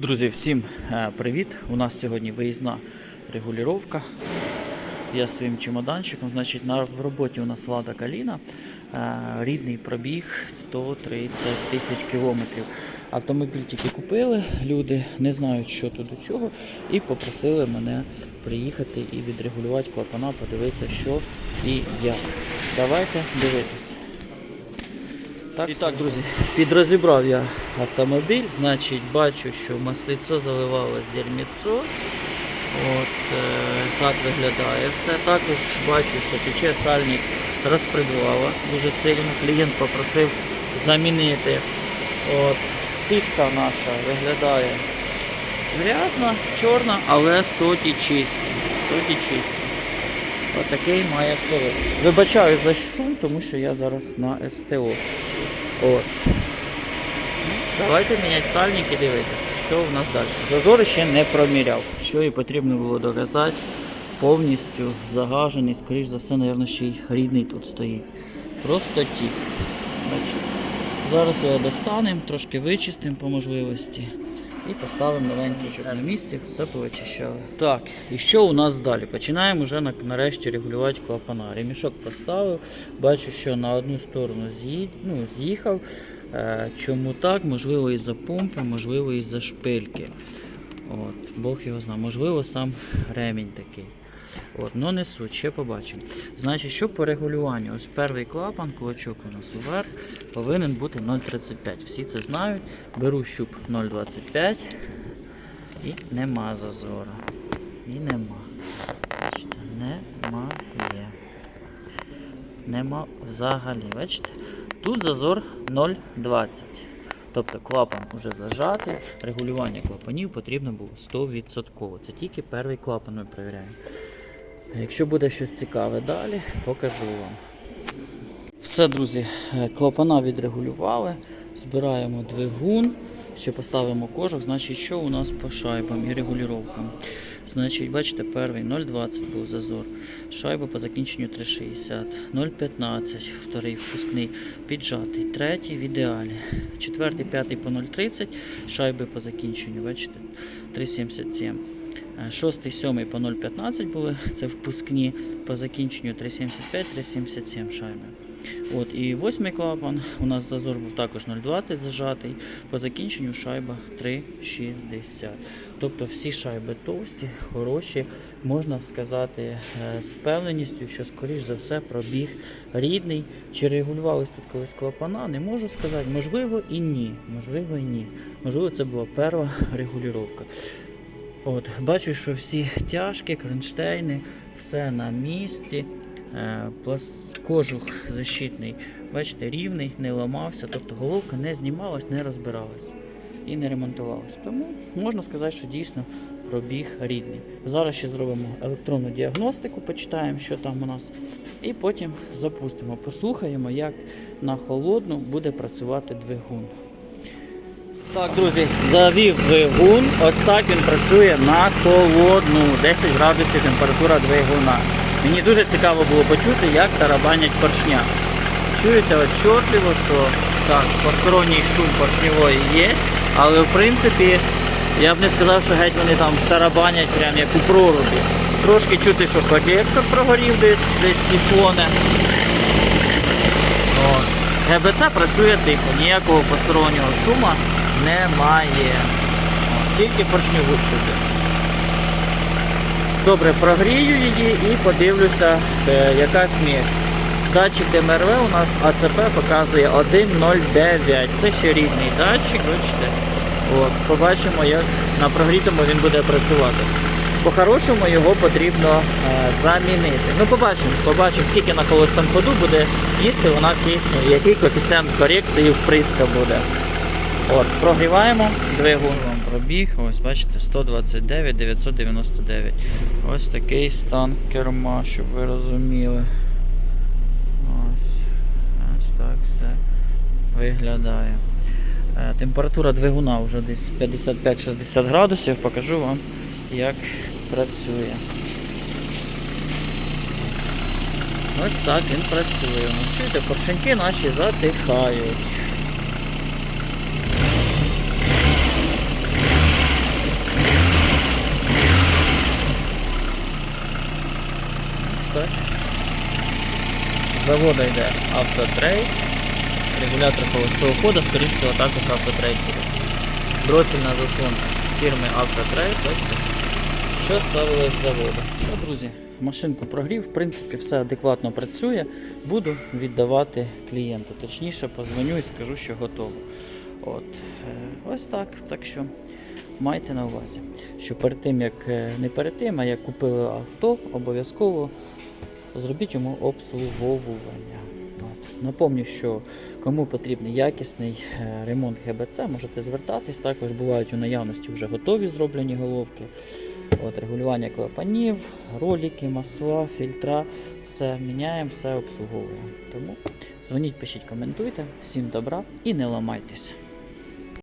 Друзі, всім е, привіт! У нас сьогодні виїзна регулювання. Я своїм чемоданчиком. Значить, на, в роботі у нас Лада Каліна. Е, Рідний пробіг 130 тисяч кілометрів. Автомобіль тільки купили, люди не знають, що тут до чого, і попросили мене приїхати і відрегулювати клапана, подивитися, що і як. Давайте дивитися. Так, і так, друзі, підрозібрав я автомобіль, значить бачу, що маслицо заливалось дерьміцо. От е, так виглядає все. Також бачу, що тече сальник розпредвала дуже сильно. Клієнт попросив замінити. От, сітка наша виглядає грязна, чорна, але соті чисті. Соті чисті. Отакий має все. Вибачаю за шум, тому що я зараз на СТО. От. Давайте міняти сальник і дивитися, що в нас далі. Зазори ще не проміряв. Що і потрібно було доказати. Повністю загажений, скоріш за все, мабуть, ще й рідний тут стоїть. Просто тік. Бачите. Зараз його достанемо, трошки вичистимо по можливості. І поставимо новенький на місці, все повичищали. Так, і що у нас далі? Починаємо вже на- нарешті регулювати клапана. Ремішок поставив, бачу, що на одну сторону з'їд, ну, з'їхав. Е, чому так? Можливо, із-за помпи, можливо, із-за шпильки. От, Бог його знає. Можливо, сам ремінь такий. От, ну не суть, ще побачимо. Значить, що по регулюванню? Ось перший клапан, кулачок у нас уверх, повинен бути 0,35. Всі це знають. Беру щуп 0,25 і нема зазору. І нема. Бачите, немає. Нема взагалі. Бачите? Тут зазор 0,20. Тобто клапан вже зажатий, регулювання клапанів потрібно було 100%. Це тільки перший клапан ми перевіряємо. Якщо буде щось цікаве далі, покажу вам. Все, друзі, е, клапана відрегулювали, збираємо двигун, ще поставимо кожух. Значить, що у нас по шайбам і регулюванням. Значить, бачите, перший 0,20 був зазор. Шайба по закінченню 3,60, 0,15, вторий впускний, піджатий, третій в ідеалі. Четвертий, п'ятий по 0,30, шайби по закінченню, бачите, 3,77. Е, Шостий, сьомий по 0,15 були, це впускні по закінченню 3,75, 3,77 шайби. От, і восьмий клапан, у нас зазор був також 0,20 зажатий, по закінченню шайба 3,60. Тобто всі шайби товсті, хороші, можна сказати е, з впевненістю, що скоріш за все пробіг рідний. Чи регулювались тут колись клапана, не можу сказати. Можливо і ні. Можливо і ні. Можливо, це була перша регулювання. От, бачу, що всі тяжкі, кронштейни, все на місці. Е, пласт... Кожух защитний, бачите, рівний, не ламався, тобто головка не знімалась, не розбиралась і не ремонтувалась. Тому можна сказати, що дійсно пробіг рідний. Зараз ще зробимо електронну діагностику, почитаємо, що там у нас, і потім запустимо, послухаємо, як на холодну буде працювати двигун. Так, друзі, завів двигун. Ось так він працює на холодну. 10 градусів температура двигуна. Мені дуже цікаво було почути, як тарабанять поршня. Чуєте отчетливо, що так, посторонній шум поршневої є, але в принципі я б не сказав, що геть вони там тарабанять прям як у прорубі. Трошки чути, що колектор прогорів десь, десь сіфони. От. ГБЦ працює тихо, ніякого постороннього шума немає. Тільки поршневу чути. Добре, прогрію її і подивлюся, е, яка смесь. Датчик ДМРВ у нас АЦП показує 1.09. Це ще рідний датчик, бачите. От, побачимо, як на прогрітому він буде працювати. По-хорошому його потрібно е, замінити. Ну, побачимо, побачимо, скільки на холостому ходу буде їсти вона кисню, який коефіцієнт корекції вприска буде. От, прогріваємо двигун. Вам пробіг, ось бачите, 129 999. Ось такий стан керма, щоб ви розуміли. Ось, ось так все виглядає. Е, Температура двигуна вже десь 55-60 градусів. Покажу вам, як працює. Ось так він працює. Чуєте, поршеньки наші затихають. Заводу йде автотрейд, регулятор холостого ходу, скоріше всього, також автотрейд буде. Дрофільна заслонка фірми Автотрейд, бачите, що ставилось з заводу. Все, друзі, машинку прогрів, в принципі, все адекватно працює. Буду віддавати клієнту. Точніше, позвоню і скажу, що готово. От, е, ось так. Так що майте на увазі, що перед тим, як е, не перед тим, а як купили авто, обов'язково зробіть йому обслуговування. Напомню, що кому потрібний якісний е, ремонт ГБЦ, можете звертатись. Також бувають у наявності вже готові зроблені головки. От, регулювання клапанів, ролики, масла, фільтра. Все міняємо, все обслуговуємо. Тому дзвоніть, пишіть, коментуйте. Всім добра і не ламайтеся.